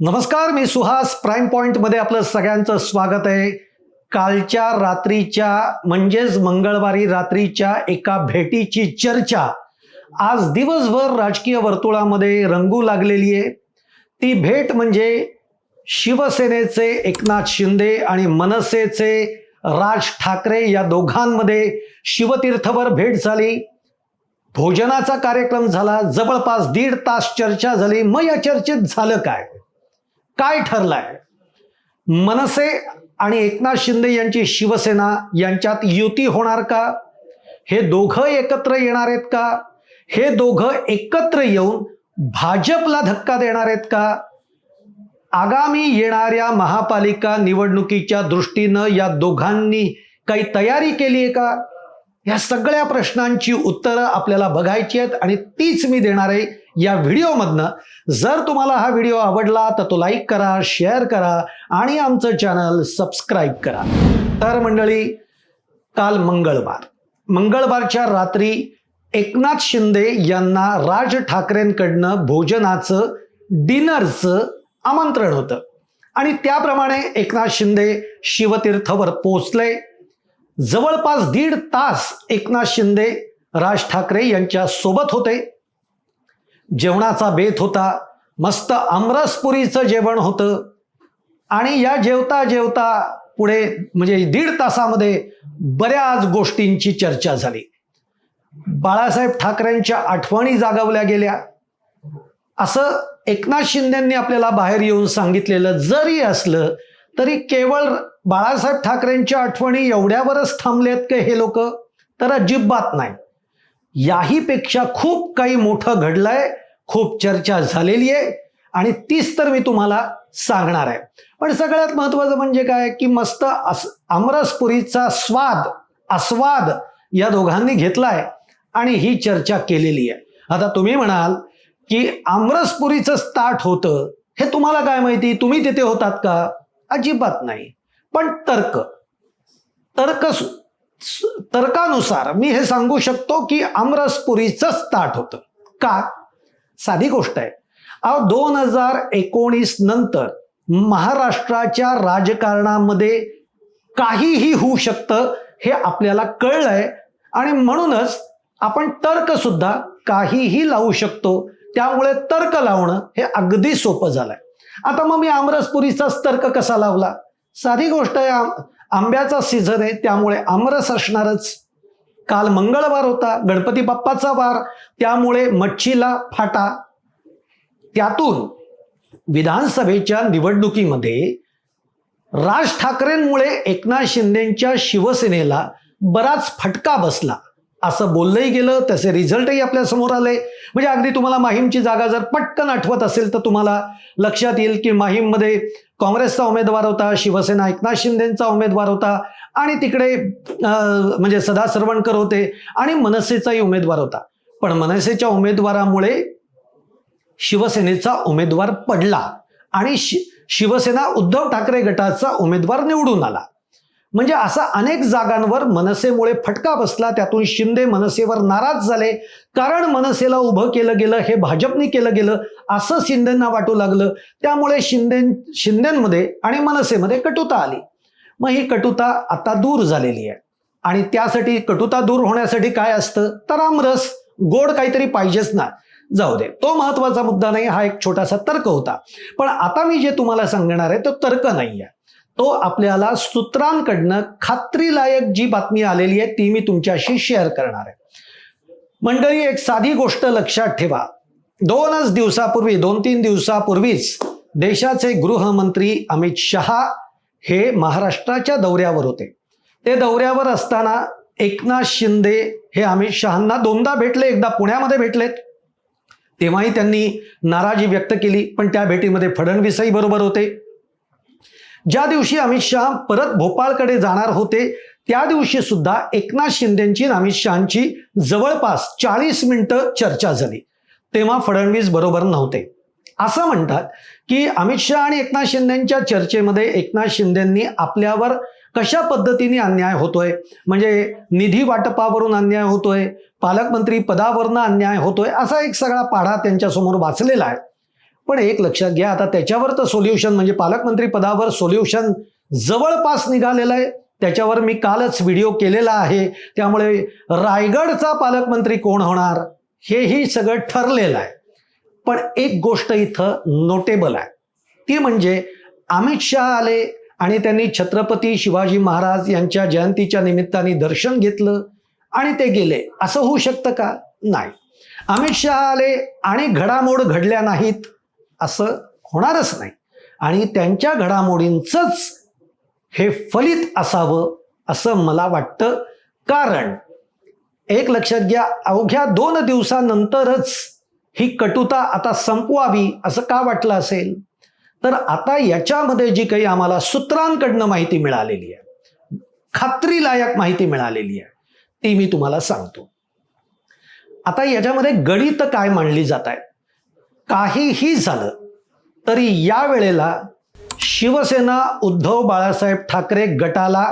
नमस्कार मी सुहास. प्राईम पॉईंटमध्ये आपलं सगळ्यांचं स्वागत आहे. कालच्या रात्रीच्या म्हणजेच मंगळवारी रात्रीच्या एका भेटीची चर्चा. आज दिवसभर राजकीय वर्तुळामध्ये रंगू लागलेली आहे. ती भेट म्हणजे शिवसेनेचे एकनाथ शिंदे आणि मनसेचे राज ठाकरे या दोघांमध्ये शिवतीर्थवर भेट झाली. भोजनाचा कार्यक्रम झाला. जवळपास दीड तास चर्चा झाली. मग या चर्चेत झालं काय? काय ठरलाय? मनसे आणि एकनाथ शिंदे यांची शिवसेना यांच्यात युती होणार का? हे दोघं एकत्र येणार आहेत का? हे दोघं एकत्र येऊन भाजपला धक्का देणार आहेत का? आगामी येणाऱ्या महापालिका निवडणुकीच्या दृष्टीनं या दोघांनी काही तयारी केली आहे का? या सगळ्या प्रश्नांची उत्तरं आपल्याला बघायची आहेत आणि तीच मी देणार आहे या व्हिडिओमधनं. जर तुम्हाला हा व्हिडिओ आवडला तर तो लाईक करा शेअर करा आणि आमचं चॅनल सबस्क्राईब करा. तर मंडळी काल मंगळवार. मंगळवारच्या रात्री एकनाथ शिंदे यांना राज ठाकरेंकडनं भोजनाचं डिनरचं आमंत्रण होतं. आणि त्याप्रमाणे एकनाथ शिंदे शिवतीर्थवर पोचले जवळपास दीड तास एकनाथ शिंदे राज ठाकरे यांच्या सोबत होते. जेवणाचा बेत होता मस्त आमरसपुरीचं जेवण होतं. आणि या जेवता जेवता पुढे म्हणजे दीड तासामध्ये बऱ्याच गोष्टींची चर्चा झाली. बाळासाहेब ठाकरेंच्या आठवणी जागवल्या गेल्या. असं एकनाथ शिंदेंनी आपल्याला बाहेर येऊन सांगितलेलं जरी असलं तरी केवळ बाळासाहेब ठाकरेंच्या आठवणी एवढ्यावरच थांबलेत का हे लोक? तर अजिबात नाही. याहीपेक्षा खूप काही मोठं घडलंय खूप चर्चा झालेली आहे आणि तीच तर मी तुम्हाला सांगणार आहे. पण सगळ्यात महत्वाचं म्हणजे काय? की मस्त अस आमरसपुरीचा स्वाद आस्वाद या दोघांनी घेतलाय आणि ही चर्चा केलेली आहे. आता तुम्ही म्हणाल की आमरसपुरीचं स्टार्ट होतं हे तुम्हाला काय माहिती? तुम्ही तिथे होतात का? अजिबात नाही. पण तर्क. तर्क तर्कानुसार मी हे सांगू शकतो की आमरसपुरीचं ताट होतं. का? साधी गोष्ट आहे. अहो दोन हजार एकोणीस नंतर महाराष्ट्राच्या राजकारणामध्ये काहीही होऊ शकतं हे आपल्याला कळलंय आणि म्हणूनच आपण तर्क सुद्धा काहीही लावू शकतो. त्यामुळे तर्क लावणं हे अगदी सोपं झालंय. आता मग मी आमरसपुरीचाच तर्क कसा लावला? साधी गोष्ट आहे आंब्याचा सीझन आहे त्यामुळे आमरस असणारच. काल मंगळवार होता गणपती बाप्पाचा वार त्यामुळे मच्छीला फाटा. त्यातून विधानसभेच्या निवडणुकीमध्ये राज ठाकरेंमुळे एकनाथ शिंदेच्या शिवसेनेला बराच फटका बसला. असं बोललंही गेलं तसे रिझल्टही आपल्यासमोर आले. म्हणजे अगदी तुम्हाला माहीमची जागा जर पटकन आठवत असेल तर तुम्हाला लक्षात येईल की माहीममध्ये काँग्रेसचा उमेदवार होता शिवसेना एकनाथ शिंदेचा उमेदवार होता आणि तिकडे म्हणजे सदा सरवणकर होते आणि मनसेचाही उमेदवार होता. पण मनसेच्या उमेदवारामुळे शिवसेनेचा उमेदवार पडला आणि शि शिवसेना उद्धव ठाकरे गटाचा उमेदवार निवडून आला. म्हणजे असा अनेक जागांवर मनसेमुळे फटका बसला त्यातून शिंदे मनसेवर नाराज झाले. कारण मनसेला उभं केलं गेलं हे भाजपने केलं गेलं असं शिंदेंना वाटू लागलं. त्यामुळे शिंदे शिंदेमध्ये आणि मनसेमध्ये कटुता आली. मग ही कटुता आता दूर झालेली आहे. आणि त्यासाठी कटुता दूर होण्यासाठी काय असतं? तर आमरस गोड काहीतरी पाहिजेच ना. जाऊ दे. तो महत्त्वाचा मुद्दा नाही हा एक छोटासा तर्क होता. पण आता मी जे तुम्हाला सांगणार आहे तो तर्क नाही आहे तो आपल्याला सूत्रांकडनं खात्रीलायक जी बातमी आलेली आहे ती मी तुमच्याशी शेअर करणार आहे. मंडळी एक साधी गोष्ट लक्षात ठेवा. दोनच दिवसापूर्वी दोन तीन दिवसापूर्वीच देशाचे गृहमंत्री अमित शहा हे महाराष्ट्राच्या दौऱ्यावर होते. ते दौऱ्यावर असताना एकनाथ शिंदे हे अमित शहांना दोनदा भेटले एकदा पुण्यामध्ये भेटलेत. तेव्हाही त्यांनी नाराजी व्यक्त केली पण त्या भेटीमध्ये फडणवीसही बरोबर होते. ज्या दिवशी अमित शहा परत भोपाळकडे जाणार होते त्या दिवशी सुद्धा एकनाथ शिंदेची आणि अमित शहाची जवळपास चाळीस मिनिटं चर्चा झाली. तेव्हा फडणवीस बरोबर नव्हते. असं म्हणतात की अमित शहा आणि एकनाथ शिंदेच्या चर्चेमध्ये एकनाथ शिंदेंनी आपल्यावर कशा पद्धतीने अन्याय होतोय? म्हणजे निधी वाटपावरून अन्याय होतोय पालकमंत्री पदावरनं अन्याय होतोय असा एक सगळा पाढा त्यांच्यासमोर वाचलेला आहे. पण एक लक्षात घ्या आता त्याच्यावर तर सोल्युशन म्हणजे पालकमंत्री पदावर सोल्युशन जवळपास निघालेलं आहे. त्याच्यावर मी कालच व्हिडिओ केलेला आहे. त्यामुळे रायगडचा पालकमंत्री कोण होणार? हेही सगळं ठरलेलं आहे. पण एक गोष्ट इथं नोटेबल आहे. ती म्हणजे अमित शहा आले आणि त्यांनी छत्रपती शिवाजी महाराज यांच्या जयंतीच्या निमित्ताने दर्शन घेतलं आणि ते गेले. असं होऊ शकतं का? नाही. अमित शहा आले आणि घडामोड घडल्या नाहीत. असं होणारच नाही. आणि त्यांच्या घडामोडींचंच हे फलित असावं असं मला वाटतं. कारण एक लक्षात घ्या अवघ्या दोन दिवसानंतरच ही कटुता आता संपवावी असं का वाटलं असेल? तर आता याच्यामध्ये जी काही आम्हाला सूत्रांकडनं माहिती मिळालेली आहे खात्रीलायक माहिती मिळालेली आहे ती मी तुम्हाला सांगतो. आता याच्यामध्ये गणित काय मांडली जात आहे? काहीही झालं तरी या वेळेला शिवसेना उद्धव बाळासाहेब ठाकरे गटाला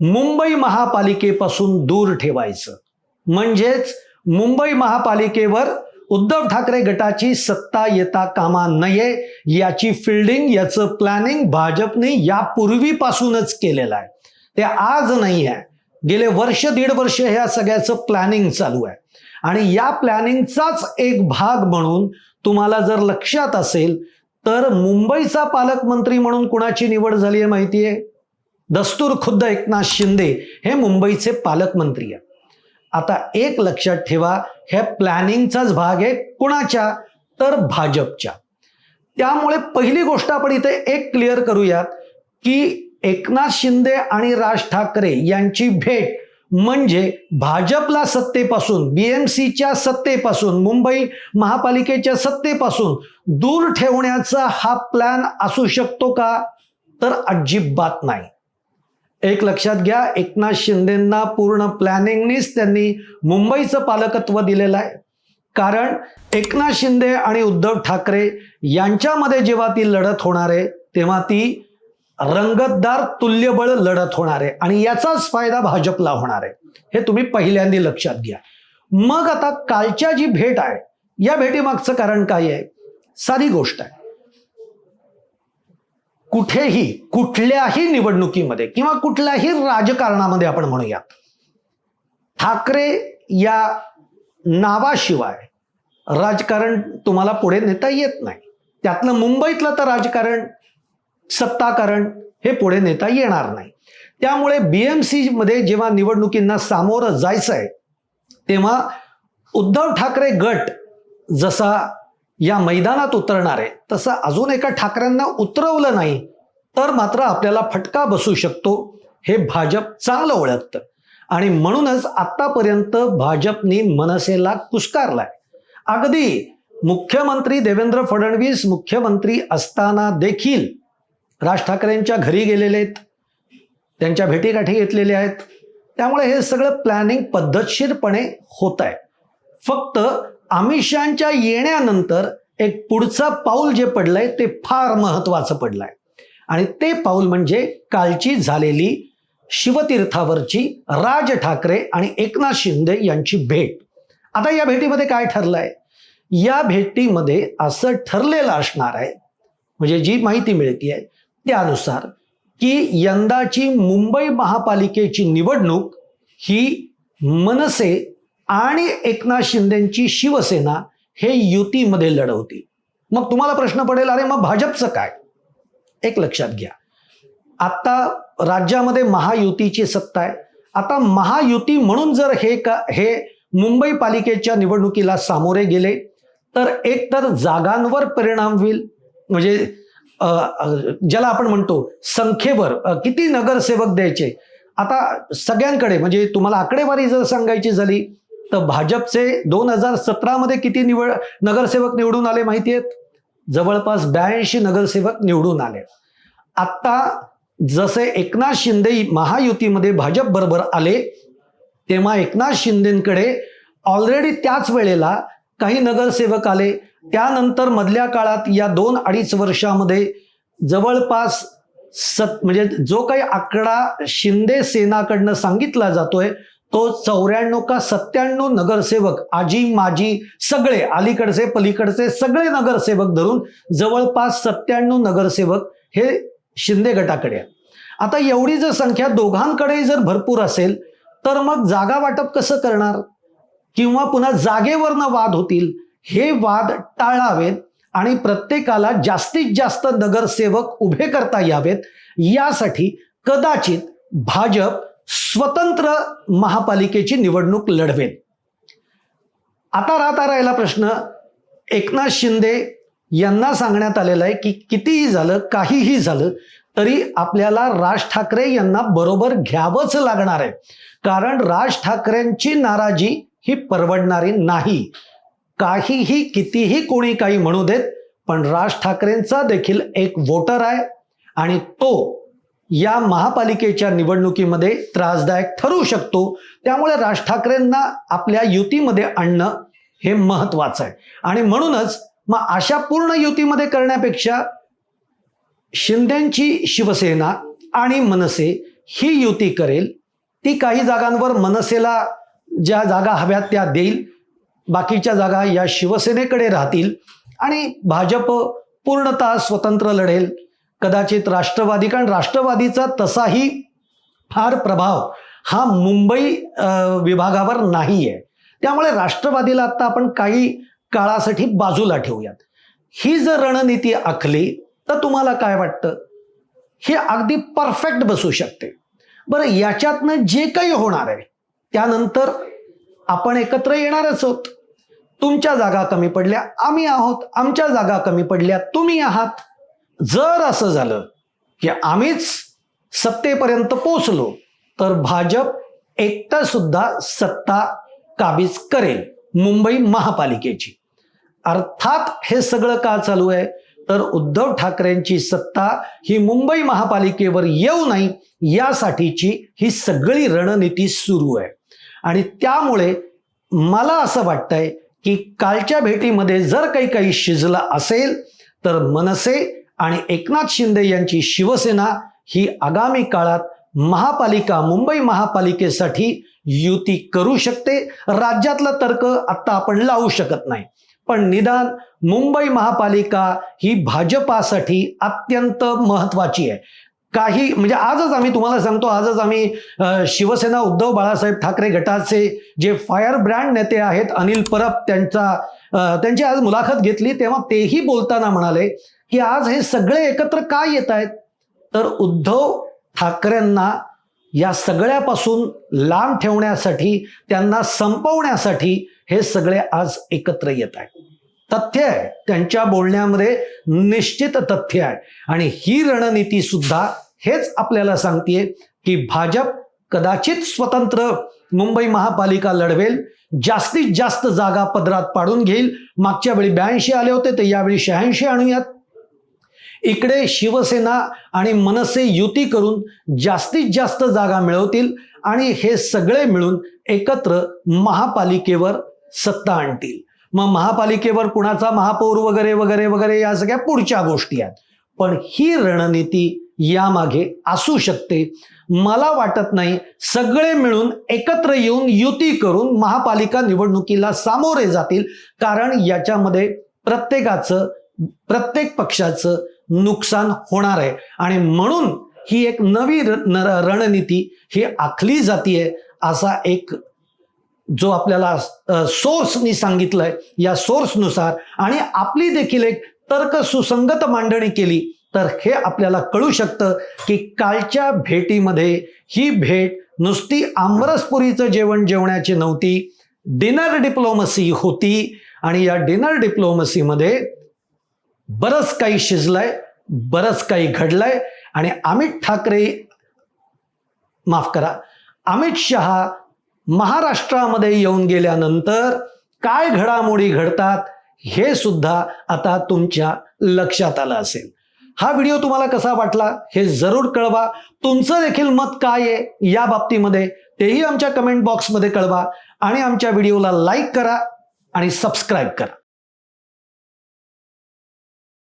मुंबई महापालिकेपासून दूर ठेवायचं. म्हणजेच मुंबई महापालिकेवर उद्धव ठाकरे गटाची सत्ता येता कामा नये याची फिल्डिंग याचं प्लॅनिंग भाजपने यापूर्वीपासूनच केलेलं आहे. ते आज नाही आहे. गेले वर्ष दीड वर्ष ह्या सगळ्याचं प्लॅनिंग चालू आहे. आणि या प्लॅनिंगचाच एक भाग म्हणून तुम्हाला जर लक्षात असेल तर मुंबईचा पालकमंत्री म्हणून कुणाची निवड झाली आहे माहिती आहे दस्तूर खुद्द एकनाथ शिंदे हे मुंबईचे पालकमंत्री आहे आता एक लक्षात ठेवा ह्या प्लॅनिंगचाच भाग आहे कुणाच्या? तर भाजपच्या. त्यामुळे पहिली गोष्ट आपण इथे एक क्लिअर करूयात की एकनाथ शिंदे आणि राज ठाकरे यांची भेट म्हणजे भाजपला सत्तेपासून बीएमसीच्या सत्तेपासून मुंबई महापालिकेच्या सत्तेपासून दूर ठेवण्याचा हा प्लॅन असू शकतो का? तर अजिबात नाही. एक लक्षात घ्या एकनाथ शिंदेंना पूर्ण प्लॅनिंगनीच त्यांनी मुंबईचं पालकत्व दिलेलं आहे. कारण एकनाथ शिंदे आणि उद्धव ठाकरे यांच्यामध्ये जेव्हा ती लढत होणार आहे तेव्हा ती रंगतदार तुल्यबळ लढत होणार आहे आणि याचाच फायदा भाजपला होणार आहे. हे तुम्ही पहिल्यांदा लक्षात घ्या. मग आता कालच्या जी भेट आहे या भेटीमागचं कारण काय आहे? साधी गोष्ट आहे. कुठेही कुठल्याही निवडणुकीमध्ये किंवा कुठल्याही राजकारणामध्ये आपण म्हणूयात ठाकरे या नावाशिवाय राजकारण तुम्हाला पुढे नेता येत नाही. त्यातलं मुंबईतलं तर राजकारण सत्ताकारण हे पुढे नेता येणार नाही. त्यामुळे बीएमसी मध्ये जेव्हा निवडणुकींना सामोरं जायचं आहे तेव्हा उद्धव ठाकरे गट जसा या मैदानात उतरणार आहे तसं अजून एका ठाकरेंना उतरवलं नाही तर मात्र आपल्याला फटका बसू शकतो. हे भाजप चांगलं ओळखतं. आणि म्हणूनच आतापर्यंत भाजपनी मनसेला कुस्कारलाय अगदी मुख्यमंत्री देवेंद्र फडणवीस मुख्यमंत्री असताना देखील राज ठाकरेंच्या घरी गेलेले आहेत त्यांच्या भेटीगाठी घेतलेल्या आहेत. त्यामुळे हे सगळं प्लॅनिंग पद्धतशीरपणे होत आहे फक्त अमित शहाच्या येण्यानंतर एक पुढचं पाऊल जे पडलंय ते फार महत्वाचं पडलंय. आणि ते पाऊल म्हणजे कालची झालेली शिवतीर्थावरची राज ठाकरे आणि एकनाथ शिंदे यांची भेट. आता या भेटीमध्ये काय ठरलंय? या भेटीमध्ये असं ठरलेलं असणार आहे म्हणजे जी माहिती मिळती आहे त्यानुसार की यंदाची मुंबई महापालिकेची निवडणूक ही मनसे आणि एकनाथ शिंदेची शिवसेना हे युतीमध्ये लढवती मग तुम्हाला प्रश्न पडेल अरे मग भाजपचं काय? एक लक्षात घ्या. आता राज्यामध्ये महायुतीची सत्ता आहे. आता महायुती म्हणून जर हे का हे मुंबई पालिकेच्या निवडणुकीला सामोरे गेले तर एक तर जागांवर परिणाम होईल. म्हणजे ज्याला आपण म्हणतो संख्येवर किती नगरसेवक द्यायचे? आता सगळ्यांकडे म्हणजे तुम्हाला आकडेवारी जर सांगायची झाली तर भाजपचे दोन हजार सतरामध्ये किती निवड नगरसेवक निवडून आले माहिती आहेत? जवळपास ब्याऐंशी नगरसेवक निवडून आले. आत्ता जसे एकनाथ शिंदे महायुतीमध्ये भाजप बरोबर आले तेव्हा एकनाथ शिंदेकडे ऑलरेडी त्याच वेळेला काही नगरसेवक आले. त्यानंतर मधल्या काळात या दोन अडीच वर्षामध्ये जवळपास सत म्हणजे जो काही आकडा शिंदे सेनाकडनं सांगितला जातोय तो चौऱ्याण्णव का सत्त्याण्णव नगरसेवक आजी माजी सगळे अलीकडचे पलीकडचे सगळे नगरसेवक धरून जवळपास सत्त्याण्णव नगरसेवक हे शिंदे गटाकडे आहे आता एवढी जर संख्या दोघांकडे जर भरपूर असेल तर मग जागा वाटप कसं करणार? किंवा पुन्हा जागेवरनं वाद होतील? हे वाद टाळावेत आणि प्रत्येकाला जास्तीत जास्त नगरसेवक उभे करता यावेत. यासाठी कदाचित भाजप स्वतंत्र महापालिकेची निवडणूक लढवेल. आता राहता राहिला प्रश्न एकनाथ शिंदे यांना सांगण्यात आलेलं आहे की कितीही झालं काहीही झालं तरी आपल्याला राज ठाकरे यांना बरोबर घ्यावंच लागणार आहे. कारण राज ठाकरेंची नाराजी ही परवडणारी नाही. काहीही कितीही कोणी काही म्हणू देत पण राज ठाकरेंचा देखील एक वोटर आहे आणि तो या महापालिकेच्या निवडणुकीमध्ये त्रासदायक ठरू शकतो. त्यामुळे राज ठाकरेंना आपल्या युतीमध्ये आणणं हे महत्वाचं आहे. आणि म्हणूनच मग अशा पूर्ण युतीमध्ये करण्यापेक्षा शिंदेची शिवसेना आणि मनसे ही युती करेल. ती काही जागांवर मनसेला ज्या जागा हव्यात त्या देईल. बाकीच्या जागा या शिवसेनेकडे राहतील. आणि भाजप पूर्णतः स्वतंत्र लढेल. कदाचित राष्ट्रवादी कारण राष्ट्रवादीचा तसाही फार प्रभाव हा मुंबई विभागावर नाही आहे त्यामुळे राष्ट्रवादीला आत्ता आपण काही काळासाठी बाजूला ठेवूयात. ही जर रणनीती आखली तर तुम्हाला काय वाटतं? हे अगदी परफेक्ट बसू शकते. बरं याच्यातनं जे काही होणार आहे त्यानंतर आपण एकत्र येणारच आहोत. तुमच्या जागा कमी पडल्या आम्ही आहोत. आमच्या जागा कमी पडल्या तुम्ही आहात. जर असं झालं की आम्हीच सत्तेपर्यंत पोचलो तर भाजप एकटा सुद्धा सत्ता काबीज करेल मुंबई महापालिकेची. अर्थात हे सगळं का चालू आहे? तर उद्धव ठाकरेंची सत्ता ही मुंबई महापालिकेवर येऊ नये यासाठीची ही सगळी रणनीती सुरू आहे. आणि त्यामुळे मला असं वाटतंय की कालच्या भेटीमध्ये जर काही काही शिजलं असेल तर मनसे आणि एकनाथ शिंदे यांची शिवसेना ही आगामी काळात महापालिका मुंबई महापालिकेसाठी युती करू शकते. राज्यातला तर्क आत्ता आपण लावू शकत नाही. पण निदान मुंबई महापालिका ही भाजपासाठी अत्यंत महत्वाची आहे. काही म्हणजे आजच आम्ही तुम्हाला सांगतो आजच आम्ही शिवसेना उद्धव बाळासाहेब ठाकरे गटाचे जे फायर ब्रँड नेते आहेत अनिल परब त्यांचा त्यांची आज मुलाखत घेतली तेव्हा तेही बोलताना म्हणाले की आज हे सगळे एकत्र का येत आहेत? तर उद्धव ठाकरेंना या सगळ्यापासून लांब ठेवण्यासाठी त्यांना संपवण्यासाठी हे सगळे आज एकत्र येत आहेत. तथ्य आहे त्यांच्या बोलण्यामध्ये निश्चित तथ्य आहे. आणि ही रणनीती सुद्धा हेच आपल्याला सांगतेय की भाजप कदाचित स्वतंत्र मुंबई महापालिका लढवेल जास्तीत जास्त जागा पदरात पाडून घेईल. मागच्या वेळी ब्याऐंशी आले होते तर यावेळी शहाऐंशी आणूयात. इकडे शिवसेना आणि मनसे युती करून जास्तीत जास्त जागा मिळवतील आणि हे सगळे मिळून एकत्र महापालिकेवर सत्ता आणतील. मग महापालिकेवर कुणाचा महापौर वगैरे वगैरे वगैरे या सगळ्या पुढच्या गोष्टी आहेत. पण ही रणनीती यामागे असू शकते. मला वाटत नाही सगळे मिळून एकत्र येऊन युती करून महापालिका निवडणुकीला सामोरे जातील. कारण याच्यामध्ये प्रत्येकाचं प्रत्येक पक्षाचं नुकसान होणार आहे. आणि म्हणून ही एक नवी र- न- रणनीती ही आखली जातीय असा एक जो आपल्याला सोर्सनी सांगितलंय. या सोर्सनुसार आणि आपली देखील एक तर्क सुसंगत मांडणी केली तर हे आपल्याला कळू शकतं की कालच्या भेटीमध्ये ही भेट नुसती आमरसपुरीचं जेवण जेवण्याची नव्हती डिनर डिप्लोमसी होती. आणि या डिनर डिप्लोमसीमध्ये बरंच काही शिजलंय बरंच काही घडलंय आणि अमित ठाकरे माफ करा अमित शहा महाराष्ट्रामध्ये येऊन गेल्यानंतर काय घडामोडी घडतात हे सुद्धा आता तुमच्या लक्षात आलं असेल. हा व्हिडिओ तुम्हाला कसा वाटला हे जरूर कळवा. तुमचं देखील मत काय आहे या बाबतीमध्ये तेही आमच्या कमेंट बॉक्समध्ये कळवा आणि आमच्या व्हिडिओला लाईक करा आणि सबस्क्राईब करा.